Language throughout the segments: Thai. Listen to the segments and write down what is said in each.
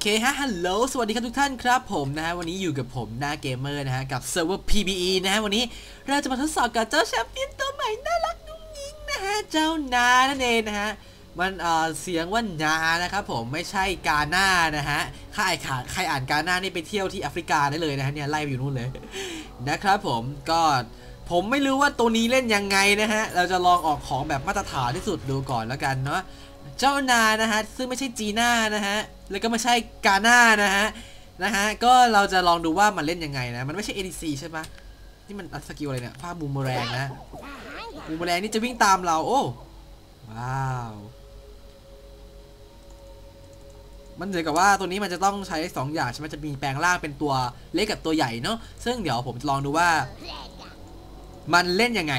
เคฮะ ฮัลโหล สวัสดีครับทุกท่านครับผมนะฮะ วันนี้อยู่กับผมหน้าเกมเมอร์นะฮะ กับเซิร์ฟเวอร์ PBE นะฮะ วันนี้เราจะมาทดสอบกับเจ้าแชมเปี้ยนตัวใหม่น่ารักนุ่งยิงนะฮะ เจ้านานั่นเองนะฮะ มันเอ่อเสียงว่านานะครับผมไม่ใช่กาหน้านะฮะใครอ่าใครอ่านกาหน้านี่ไปเที่ยวที่แอฟริกาได้เลยนะฮะเนี่ยไล่ไปอยู่นู่นเลยนะครับผมก็ผมไม่รู้ว่าตัวนี้เล่นยังไงนะฮะเราจะลองออกของแบบมาตรฐานที่สุดดูก่อนแล้วกันเนาะ เจ้านานะฮะซึ่งไม่ใช่จีน่านะฮะแล้วก็ไม่ใช่กาน่านะฮะนะฮะก็เราจะลองดูว่ามันเล่นยังไงนะมันไม่ใช่ ADC ใช่ปะนี่มันอัดสกิลอะไรเนี่ยฟ้าบูมเมแรงนะบูมเมแรงนี่จะวิ่งตามเราโอ้ว้าวมันเหมือนกับว่าตัวนี้มันจะต้องใช้2อย่างใช่ไหมจะมีแปลงร่างเป็นตัวเล็กกับตัวใหญ่เนาะซึ่งเดี๋ยวผมจะลองดูว่า มันเล่นยังไง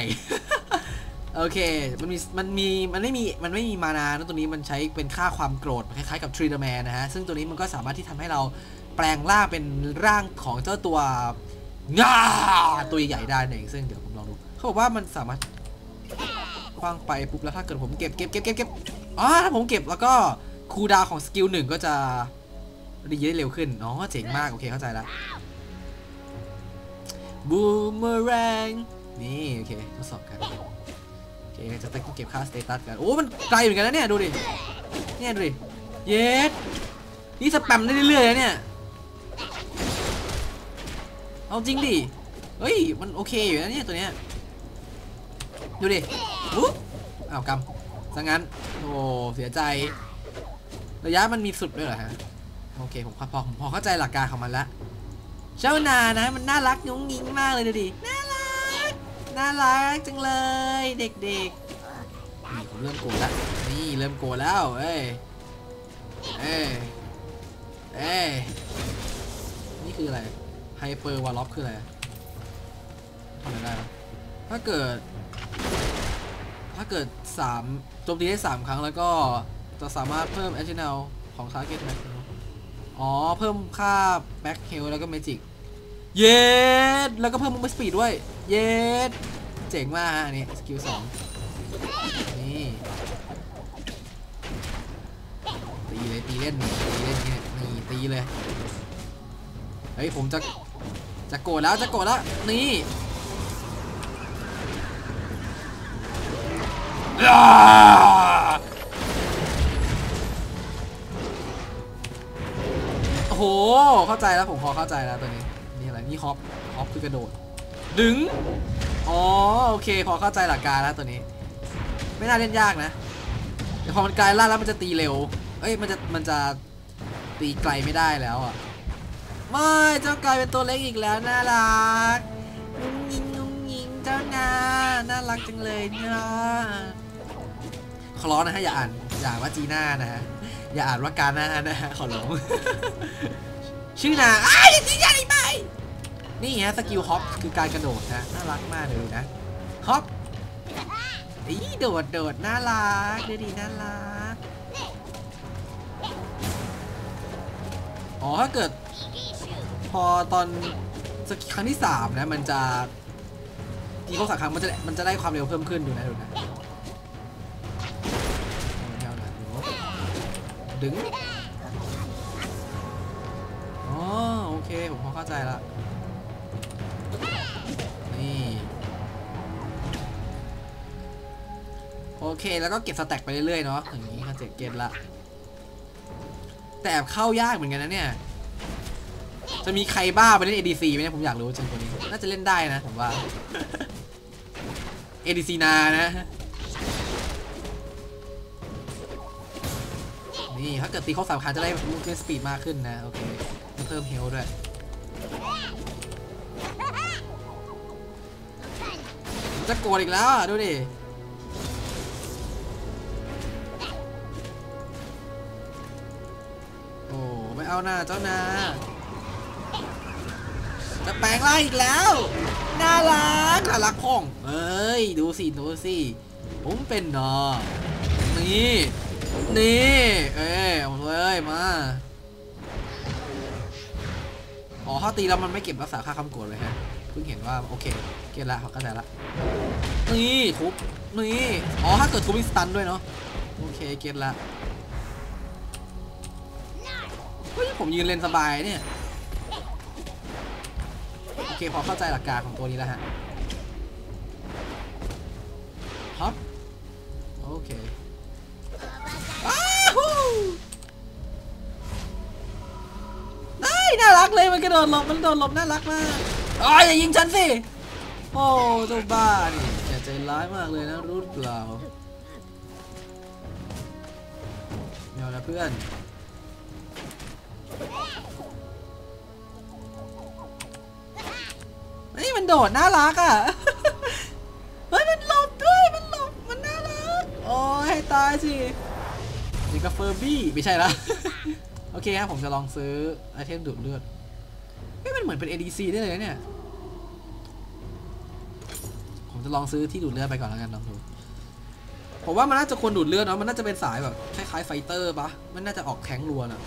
โอเค มันมี มันมี มันไม่มี มันไม่มีมานานะตัวนี้มันใช้เป็นค่าความโกรธคล้ายๆกับทรีเดอร์แมนนะฮะ ซึ่งตัวนี้มันก็สามารถที่ทำให้เราแปลงร่างเป็นร่างของเจ้าตัวง่าตัวใหญ่ได้เองซึ่งเดี๋ยวผมลองดู เขาบอกว่ามันสามารถคว้างไปปุ๊บแล้วถ้าเกิดผมเก็บเก็บเก็บเก็บเก็บอ๋อถ้าผมเก็บแล้วก็คูดาวของสกิลหนึ่งก็จะรีได้เร็วขึ้น อ๋อ เจ๋งมาก โอเค เข้าใจแล้วบูมเมอแรงนี่ โอเคทดสอบกัน เคจะต้องเก็บค่าสเตตัสกัน โอ้ มันไกลเหมือนกันนะเนี่ย ดูดิ เนี่ยดูดิ เยสนี่สแปมได้เรื่อยๆเนี่ย เอาจริงดิ เฮ้ย มันโอเคอยู่นะเนี่ยตัวเนี้ย ดูดิอุ๊บอ้าวกำซะงั้น โอ้เสียใจ ระยะมันมีสุดด้วยเหรอฮะ โอเค ผมพอผมพอเข้าใจหลักการของมันละ เจ้านานะ มันน่ารักยุ้งยิงมากเลยดูดิน่า น่ารักจังเลยเด็กๆนี่ผมเริ่มโกรธแล้วนี่เริ่มโกรธแล้วเอ้ยเอ้ยเอ้ยนี่คืออะไรไฮเปอร์วอลล็อกคืออะไรทำอะไรได้ถ้าเกิด ถ้าเกิด3โจมตีได้ 3 ครั้งแล้วก็จะสามารถเพิ่ม additional ของ target max อ๋อ เพิ่มค่า back heal แล้วก็ magic เย็ดแล้วก็เพิ่ม movement speed ด้วย เย็ด เจ๋งมากอันนี้สกิลสองนี่ตีเลยตีเล่นตีเล่นนี่นี่ตีเลยเฮ้ยผมจะจะโกรธแล้วจะโกรธแล้วนี่โอ้โห เข้าใจแล้วผมพอเข้าใจแล้วตัวนี้ นี่อะไร นี่ฮอป ฮอปคือกระโดด ดึง อ๋อโอเคพอเข้าใจหลักการแล้วตัวนี้ ไม่น่าเล่นยากนะแต่พอมันกลายล่างแล้วมันจะตีเร็ว เอ้ยมันจะมันจะตีไกลไม่ได้แล้วอะไม่เจ้ากลายเป็นตัวเล็กอีกแล้วน่ารักงุ้งยิงงุ้งยิงเจ้านาน่ารักจังเลยนี่ยขอร้องนะฮะอย่าอ่านอย่าว่าจีน่านะฮะอย่าอ่านว่าการน่านะฮะขอร้องชื่อนาอ้ยจีน่าอีกไป นี่ฮะสกิลฮอปคือการกระโดดนะน่ารักมากเลยนะฮอปอีโดดโดดน่ารักดูดีน่ารักอ๋อถ้าเกิด พอตอนสกครั้งที่สามนะมันจะทีเขาสักครั้งมันจะมันจะได้ความเร็วเพิ่มขึ้นดูนะดูนะเอาวหน่อยดูดึงอ๋อโอเคผมพอเข้าใจละ เค แล้วก็เก็บสแต็กไปเรื่อยๆเนาะอย่างนี้ค่ะเจ็ดเกตละ แต่แอบเข้ายากเหมือนกันนะเนี่ย จะมีใครบ้าไปเล่น ADC ไหมเนี่ยผมอยากรู้จริงคนนี้ น่าจะเล่นได้นะผมว่า ADC นานะ นี่ถ้าเกิดตีเขาสามครั้งจะได้ลูกเล่นสปีดมากขึ้นนะ โอเค เพิ่มเฮลด้วยจะโกรธอีกแล้วดูดิ โอ้ไม่เอาหน้าเจ้านาจะแปลงร่างอีกแล้ว น่ารักน่ารักพ่องเอ้ย ดูสิ ดูสิ ผมเป็นนอนี่ นี่ เอ้ยเอาเลยมา อ๋อถ้าตีแล้วมันไม่เก็บรักษาค่าคำโกรธเลยฮะ เพิ่งเห็นว่า โอเค เก็ตละเขาเข้าใจละ นี่ทุบ นี่ อ๋อ ถ้าเกิดทุบมีสตันด้วยเนาะ โอเค เก็ตละ เฮ้ยผมยืนเลนสบายเนี่ย โอเคพอเข้าใจหลักการของตัวนี้แล้วฮะฮับโอเคอ้าวได้น่ารักเลยมันกระโดดหลบมันโดดหลบน่ารักมากอ๋ออย่ายิงฉันสิ โอ้เจ้าบ้านี่อย่าใจร้ายมากเลยนะรู้เปล่าไม่เอานะเพื่อน โดดน่ารักอะ เฮ้ยมันหลบด้วย มันหลบ มันน่ารัก โอ้ยให้ตายสินี่ก็เฟอร์บี้ ไม่ใช่ละโอเคครับผมจะลองซื้อไอเทมดูดเลือดเฮ้ยมันเหมือนเป็น ADC ได้เลยเนี่ย ผมจะลองซื้อที่ดูดเลือดไปก่อนแล้วกันลองดู ผมว่ามันน่าจะควรดูดเลือดเนาะ มันน่าจะเป็นสายแบบคล้ายๆไฟเตอร์ปะมันน่าจะออกแข็งรัวนะ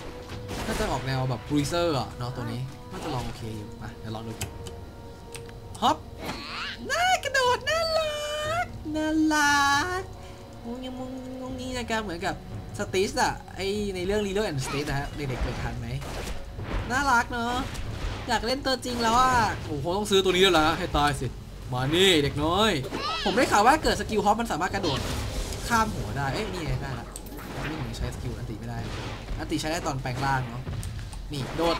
น่าจะออกแนวแบบบรูเซอร์อะเนาะตัวนี้ น่าจะลองโอเคอยู่มาเดี๋ยวลองดู น่ารักมุงยังมุงมุงนี้นะครับเหมือนกับสติสอะไอในเรื่องลีโ o แอนด์สติสนะฮะเด็กๆเกิดทันไหมน่ารักเนาะอยากเล่นตัวจริงแล้วอะโอ้โหต้องซื้อตัวนี้แล้วล่ะให้ตายสิมานี่เด็กน้อย ผมได้ข่าวว่าเกิดสกิลฮอปมันสามารถกระโดดข้ามหัวได้เอ้ยนี่ไงได้ละนี่ผมใช้สกิลอันติไม่ได้อันติใช้ได้ตอนแปลงร่างเนาะนี่โดด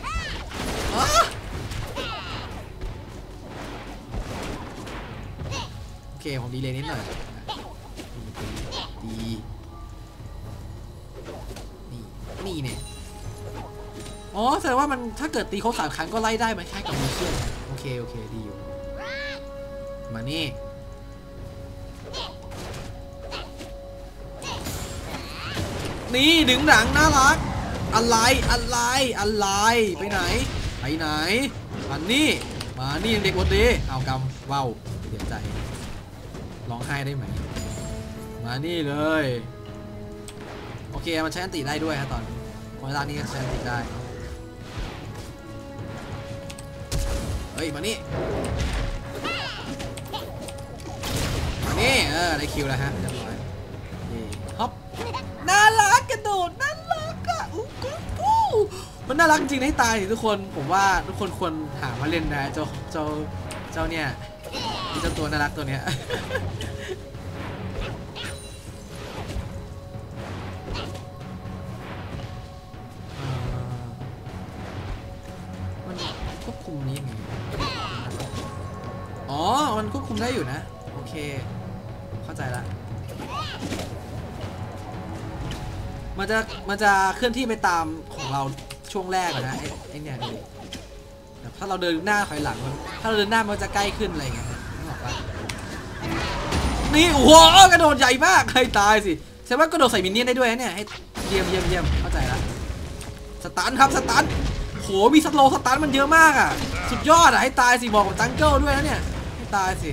เค ผมดีเลยนิดหน่อยดีนี่นี่เนี่ยอ๋อแสดงว่ามันถ้าเกิดตีครบสามครั้งก็ไล่ได้ไหมคล้ายกับมือเชื่อมโอเค โอเค ดีอยู่ มานี่นี่ดึงหนังน่ารัก อะไรอะไรอะไรไปไหน ไปไหนมานี่มานี่เด็กวันดีเอากำว้าวเสียใจ ร้องไห้ได้ไหม มานี่เลย โอเค มันใช้อันติได้ด้วยฮะตอนเวลานี้ก็ใช้อันติได้ เฮ้ย มานี่ มานี่ เออ ได้คิวแล้วฮะเรียบร้อยฮอปน่ารักกระโดดน่ารักอะอู้กูปูมันน่ารักจริงให้ตายสิทุกคน ผมว่าทุกคนควรหามาเล่นนะเจ้าเจ้าเจ้าเนี่ย เจ้าตัวน่ารักตัวเนี้ยมันควบคุมนี้ยังไงอ๋อ มันควบคุมได้อยู่นะ โอเค เข้าใจละมันจะมันจะเคลื่อนที่ไปตามของเราช่วงแรกนะไอ้เนี่ยถ้าเราเดินหน้าถอยหลังมันถ้าเราเดินหน้ามันจะใกล้ขึ้นอะไรเงี้ย นี่โอ้กระโดดใหญ่มากให้ตายสิแสดงว่ากระโดดใส่มินเนี่ยนได้ด้วยเนี่ยให้เยี่ยมเยี่ยมเยี่ยมเข้าใจละสตันครับสตันโหมีสโลสตันมันเยอะมากอะ สุดยอดอะให้ตายสิบอกกับจังเกิลด้วยนะเนี่ยให้ตายสิ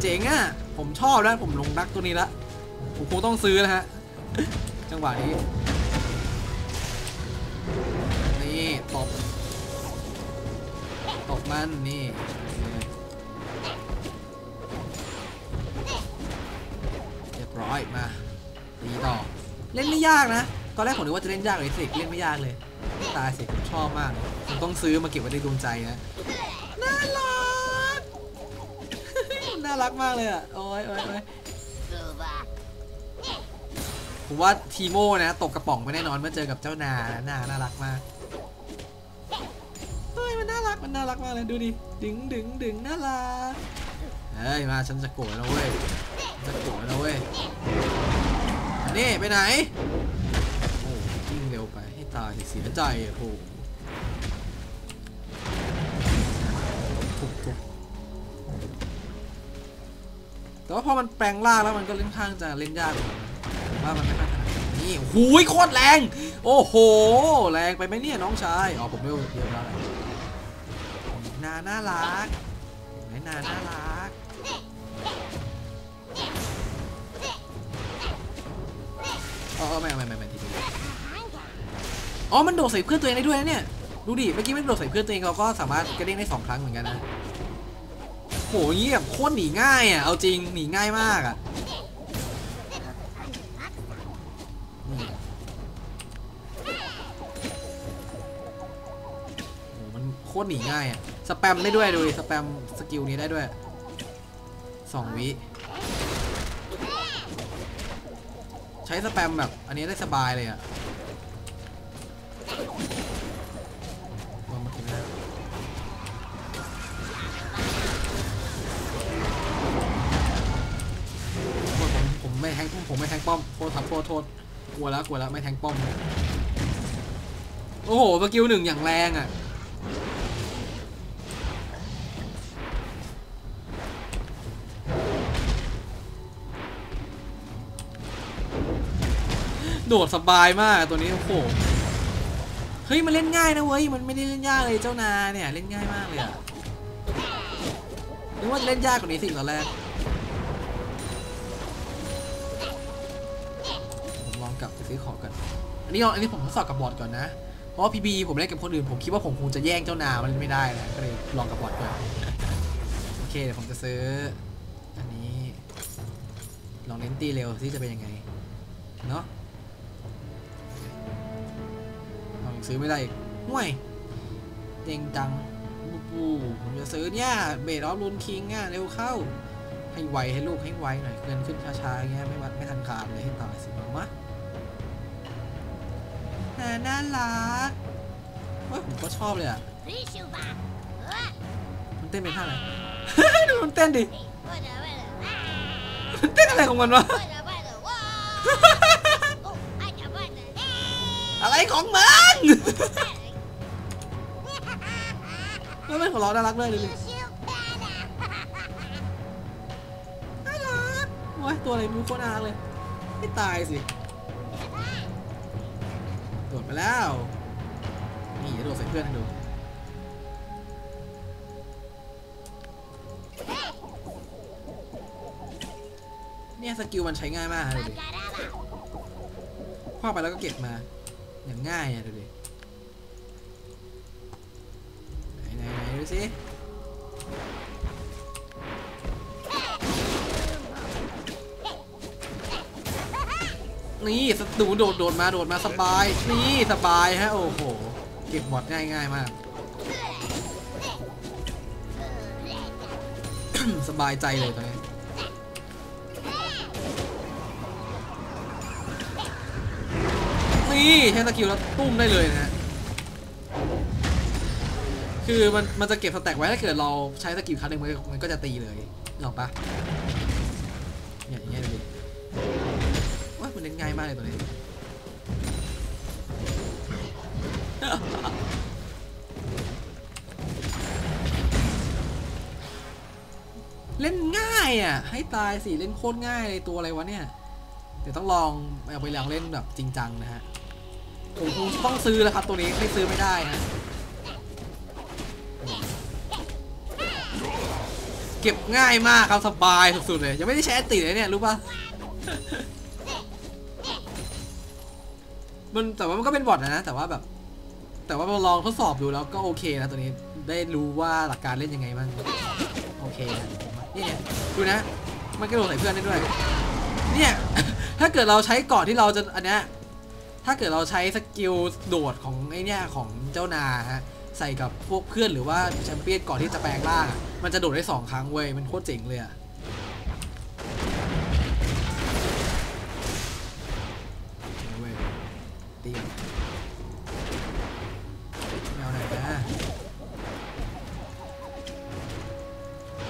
เจ๋งอะผมชอบแล้วผมลงรักตัวนี้ละผมคงต้องซื้อนะฮะจังหวะนี้นี่ตบตบมันนี่ ร้อยมาตีต่อ เล่นไม่ยากนะ ตอนแรกผมนึกว่าจะเล่นยากเลยสิเล่นไม่ยากเลย ตายสิผมชอบมากเลยผมต้องซื้อมาเก็บไว้ในดวงใจนะ น่ารัก น่ารักมากเลยอะ โอ้ยโอ้ยโอ้ยผมว่าทีโม่นะตกกระป๋องไปแน่นอนเมื่อเจอกับเจ้านานะนาน่ารักมากเฮ้ยมันน่ารักมันน่ารักมากเลยดูดิดึงดึงดึงน่ารักเฮ้ยมาฉันจะโกรธแล้วเว้ย ฉันจะโกรธแล้วเว้ยนี่ไปไหน โอ้วิ่งเร็วไปให้ตายเสียใจอะโอ้ทุบทุบแต่ว่าพอมันแปลงร่างแล้วมันก็เล่นข้างจะเล่นยากว่ามันไม่ค่อยถนัดนี่หูยโคตรแรง โอ้โห แรงไปไหมเนี่ยน้องชาย อ๋อผมไม่เยอะแล้วแหละนาน่ารักเห็นไหนาน่ารัก อ๋อไม่ไม่ไม่ไม่ทีนี้อ๋อมันโดดใส่เพื่อนตัวเองได้ด้วยนะเนี่ยดูดิเมื่อกี้มันโดดใส่เพื่อนตัวเองเราก็สามารถกระเด้งได้สองครั้งเหมือนกันนะโหอย่างงี้แบบโคตรหนีง่ายอะเอาจริงหนีง่ายมากอะมันี่ตรหนีง่ายอะสแปมได้ด้วยดูดิสแปมสกิลนี้ได้ด้วยสองวิ ช้สแปมแบบอันนี้ได้สบายเลยอะวางมากินนะโทษผมผมไม่แทงผมไม่แทงป้อมโทษครับโทษโทษกลัวแล้วกลัวแล้วไม่แทงป้อม โอ้โหสกิลหนึ่งอย่างแรงอะ โดดสบายมากตัวนี้โอ้โหเฮ้ยมันเล่นง่ายนะเว้ยมันไม่ได้เล่นยากเลยเจ้านาเนี่ยเล่นง่ายมากเลยอะนึกว่าจะเล่นยากกว่านี้สิตอนแรกผมลองกลับไปซื้อของกันอันนี้ลองอันนี้ผมทดสอบกับบอดก่อนนะเพราะว่าพีบีผมเล่นกับคนอื่นผมคิดว่าผมคงจะแย่งเจ้านามันไม่ได้นะก็เลยลองกับบอดก่อนโอเคเดี๋ยวผมจะซื้ออันนี้ลองเน้นตีเร็วที่จะเป็นยังไงเนาะ ซื้อไม่ได้ห่วยเต็งตังปูปูผมจะซื้อเนี่ยเบรดออฟลูนคิงอะเร็วเข้า ให้ไวให้ลูกให้ไวหน่อยเกินขึ้นช้าๆเงี้ยไม่วัดไม่ทันการเลยให้ตายสิมะน่ารักเว้ยผมก็ชอบเลยอะมันเต้นเป็นท่าไหนดูมันเต้นดิมันเต้นอะไรของมันวะ อะไรของมึงไม่ไม่ขอร้องน่ารักเลยเลยน่ารักโอ้ยตัวอะไรมูโคน่ารักเลยไม่ตายสิตรวจไปแล้ว นี่โดดใส่เพื่อนให้ดูเนี่ยสกิลมันใช้ง่ายมากเลยคว้าไปแล้วก็เก็บมา อย่างง่ายอะดูดิ ไหนไหนไหนดูสินี่สตูโดดโดดมาโดดมาสบาย นี่สบายฮะ โอ้โห เก็บบอดง่ายง่ายมาก สบายใจเลยตอนนี้ นี่ใช้สกิลแล้วตุ้มได้เลยนะฮะคือมันมันจะเก็บสแต็กไว้ถ้าเกิดเราใช้สกิลครั้งนึงมันก็มันก็จะตีเลยนึกอปะเนี่ยอย่างเงี้ยว่ามันเล่นง่ายมากเลยตัวนี้เล่นง่ายอะ ให้ตายสิเล่นโคตรง่ายเลยตัวอะไรวะเนี่ย เดี๋ยวต้องลองเอาไปลองเล่นแบบจริงจังนะฮะ ผมคงต้องซื้อแล้วครับตัวนี้ไม่ซื้อไม่ได้นะเก็บง่ายมากครับสบายสุดๆเลยยังไม่ได้ใช้แอติเลยเนี่ยรู้ปะมันแต่ว่ามันก็เป็นบอทนะแต่ว่าแบบ แต่ว่าเราลองทดสอบดูแล้วก็โอเคนะตัวนี้ได้รู้ว่าหลักการเล่นยังไงบ้างโอเคนะผมว่เนี่ยดูนะมันกระโดดใส่เพื่อนได้ด้วย เนี่ย ถ้าเกิดเราใช้เกาะที่เราจะอันเนี้ย ถ้าเกิดเราใช้สกิลโดดของไอเนี่ยของเจ้านาฮะใส่กับพวกเพื่อนหรือว่าแชมเปี้ยนก่อนที่จะแปลงร่างมันจะโดดได้สองครั้งเว้ย มันโคตรเจ๋งเลยอะเอาเว้ยตีเอาไหนนะ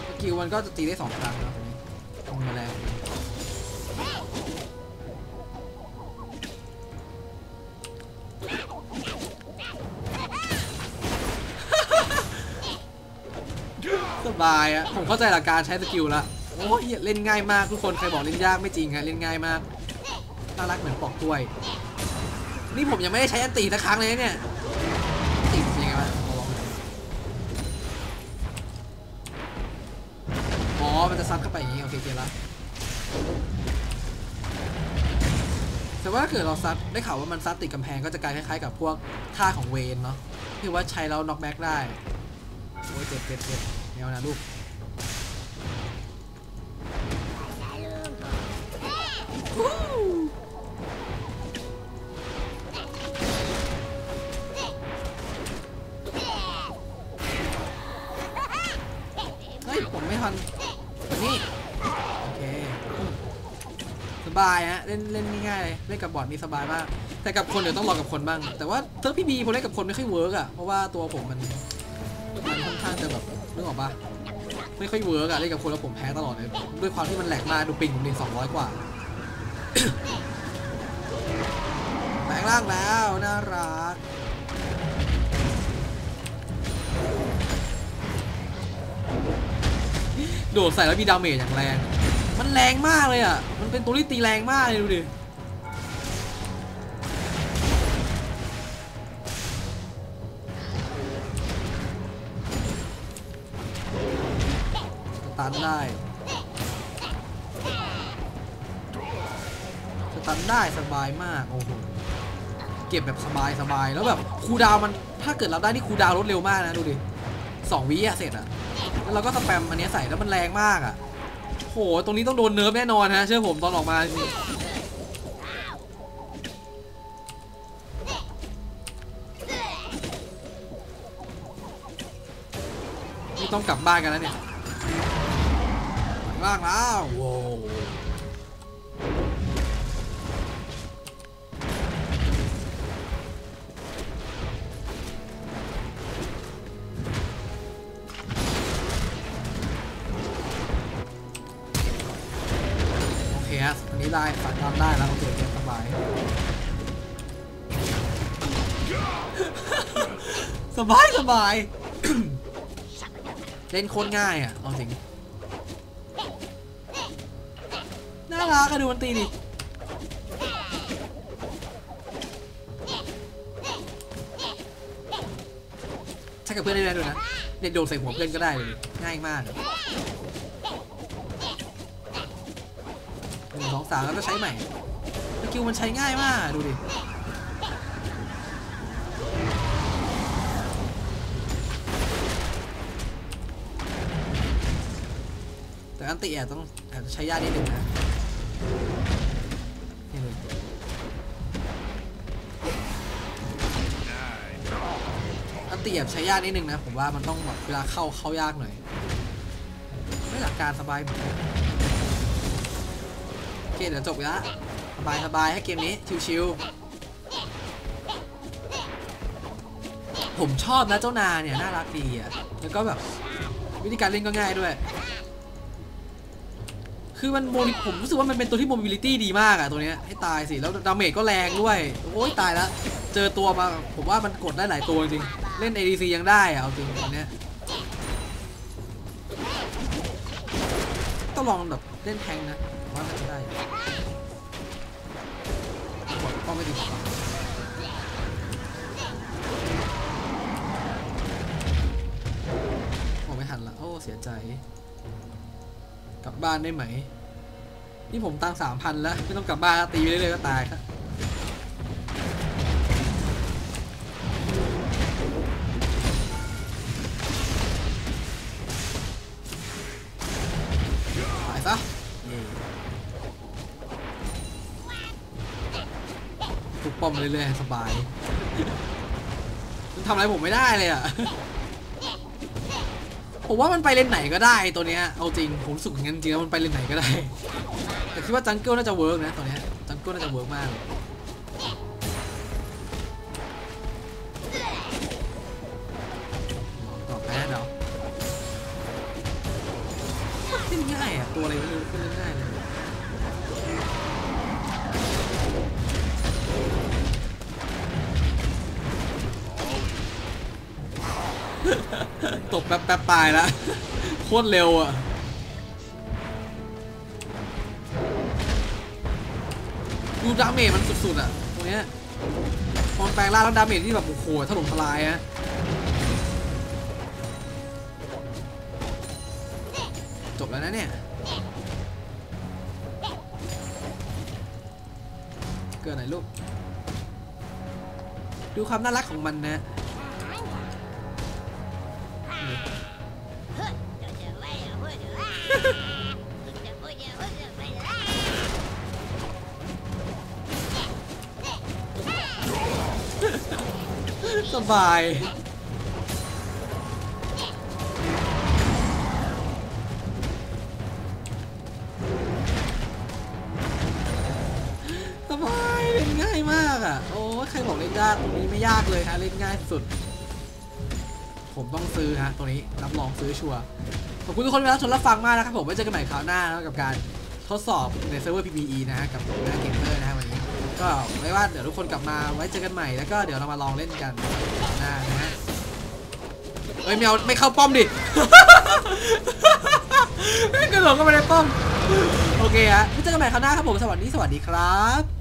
สกิลมันก็จะตีได้สองครั้งนะ บายอะผมเข้าใจหลักการใช้สกิลล้วโอ้ยเล่นง่ายมากทุกคนใครบอกเล่นยากไม่จริงฮะเล่นง่ายมากน่ารักเหมือนปอกกล้วย นี่ผมยังไม่ได้ใช้อันตีสักครั้งเลยเนี่ยตีเป็นยังไงวะขอลองหน่อยอ๋อมันจะซัดเข้าไปอย่างงี้โอเคเก็ตละแต่ว่าถ้าเกิดเราซัดได้ข่าวว่ามันซัดติดกำแพงก็จะกลายคล้ายๆกับพวกท่าของเวนเนาะที่ว่าใช้แล้วน็อกแบ็กได้โอ้ยเจ็บเจ็บเจ็บ แมวนะลูกวู้ฮ้ยผมไม่ทันนี่โอเคสบายฮะเล่นเล่นง่ายๆเลยเล่นกับบอร์ดนี่สบายมากแต่กับคนเดี๋ยวต้องรอกับคนบ้าง แต่ว่าเซิร์ฟพี่บีผมเล่นกับคนไม่ค่อยเวิร์กอะเพราะว่าตัวผมมันมันค่อนข้างจะแบบ นึกออกปะไม่ค่อยเวิร์กอะเล่นกับคนแล้วผมแพ้ตลอดเลย ด้วยความที่มันแหลกมากดูปิงผมดิสองร้อยกว่าแปลงร่างแล้วน่ารักโดดใส่แล้วมีดาเมจอย่างแรง มันแรงมากเลยอะ มันเป็นตัวที่ตีแรงมากเลยดูดิ นได้ สตันได้สบายมาก โอ้โห เก็บแบบสบายสบายแล้วแบบคูดาวมันถ้าเกิดเราได้นี่คูดาวลดเร็วมากนะดูดิสองวิอะเสร็จอะแล้วเราก็สแปมอันนี้ใส่แล้วมันแรงมากอะโห ตรงนี้ต้องโดนเนิร์ฟแน่นอนฮะ เชื่อผมตอนออกมานี่นี่ต้องกลับบ้านกันแล้วเนี่ย ล่างแล้วโว้โอเคฮะอันนี้ได้ฝันตามได้แล้วโอเคโอเคสบายสบายสบาย เล่นโคตรง่ายอะ เอาจริง รักอะดูมันตีดิใช้กับเพื่อนได้ด้วยนะเด็ดโดดใส่หัวเพื่อนก็ได้เลยง่ายมากหนึ่งสองสามแล้วก็ใช้ใหม่สกิลมันใช้ง่ายมากดูดิแต่อันติอาจต้องอาจจะใช้ยากนิดนึงนะ อันติอาจใช้ยากนิดนึงนะ ผมว่ามันต้องแบบเวลาเข้าเข้ายากหน่อย ไม่หลักการสบายเหมือนกันโอเคเดี๋ยวจบแล้วสบายสบายให้เกมนี้ ชิวๆผมชอบนะเจ้านาเนี่ย น่ารักดีอะ แล้วก็แบบ วิธีการเล่นก็ง่ายด้วย คือมันโมบิผมรู้สึกว่ามันเป็นตัวที่โมบิลิตี้ดีมากอะตัวเนี้ยให้ตายสิ แล้วดาเมจก็แรงด้วย โอ้ยตายแล้ว เจอตัวมา ผมว่ามันกดได้หลายตัวจริง เล่น ADC ยังได้อะเอาจริงตอนเนี้ยต้องลองแบบเล่นแทงนะผมว่ามันจะได้อยู่กดป้องไม่ถึงหรอกโอ้ไม่ทันละโอ้เสียใจ กลับบ้านได้ไหม นี่ผมตังสามพันแล้ว ไม่ต้องกลับบ้านแล้วตีไปเรื่อยๆก็ตายครับตายซะเย่ทุกป้อมเรื่อยๆสบาย มันทำอะไรผมไม่ได้เลยอะ ผมว่ามันไปเลนไหนก็ได้ตัวเนี้ยเอาจริงผมรู้สึกงั้นจริงแล้วมันไปเลนไหนก็ได้ แต่คิดว่าจังเกิลน่าจะเวิร์กนะตัวเนี้ยจังเกิลน่าจะเวิร์กมากต่อแพ้เนาะเล่นง่ายอะตัวอะไรไม่รู้เล่นง่ายเลย แป๊บแป๊บตายแล้วโคตรเร็วอะดูดาเมจมันสุดๆอะตรงเนี้ยพอมันแปลงร่างแล้วดาเมจที่แบบโอ้โหถล่มทลายฮะจบแล้วนะเนี่ยเกิดไหนลูก ดูความน่ารักของมันนะ สบายสบายเล่นง่ายมากอะ โอ้ใครบอกเล่นยากตรงนี้ไม่ยากเลยฮะเล่นง่ายสุด ผมต้องซื้อฮะตัวนี้รับรองซื้อชัวร์ขอบคุณทุกคนที่รับชมรับฟังมากนะครับผมไว้เจอกันใหม่คราวหน้านะกับการทดสอบในเซิร์ฟเวอร์ PPE นะฮะกับแม่เกมเมอร์นะฮะวันนี้ ก็ไว้ว่าเดี๋ยวทุกคนกลับมาไว้เจอกันใหม่แล้วก็เดี๋ยวเรามาลองเล่นกันคราวหน้านะฮะเอ้ยไม่เอาไม่เข้าป้อมดิกระโดดเข้าไปในป้อมโอเคฮะไว้เจอกันใหม่คราวหน้าครับผมสวัสดีสวัสดีครับ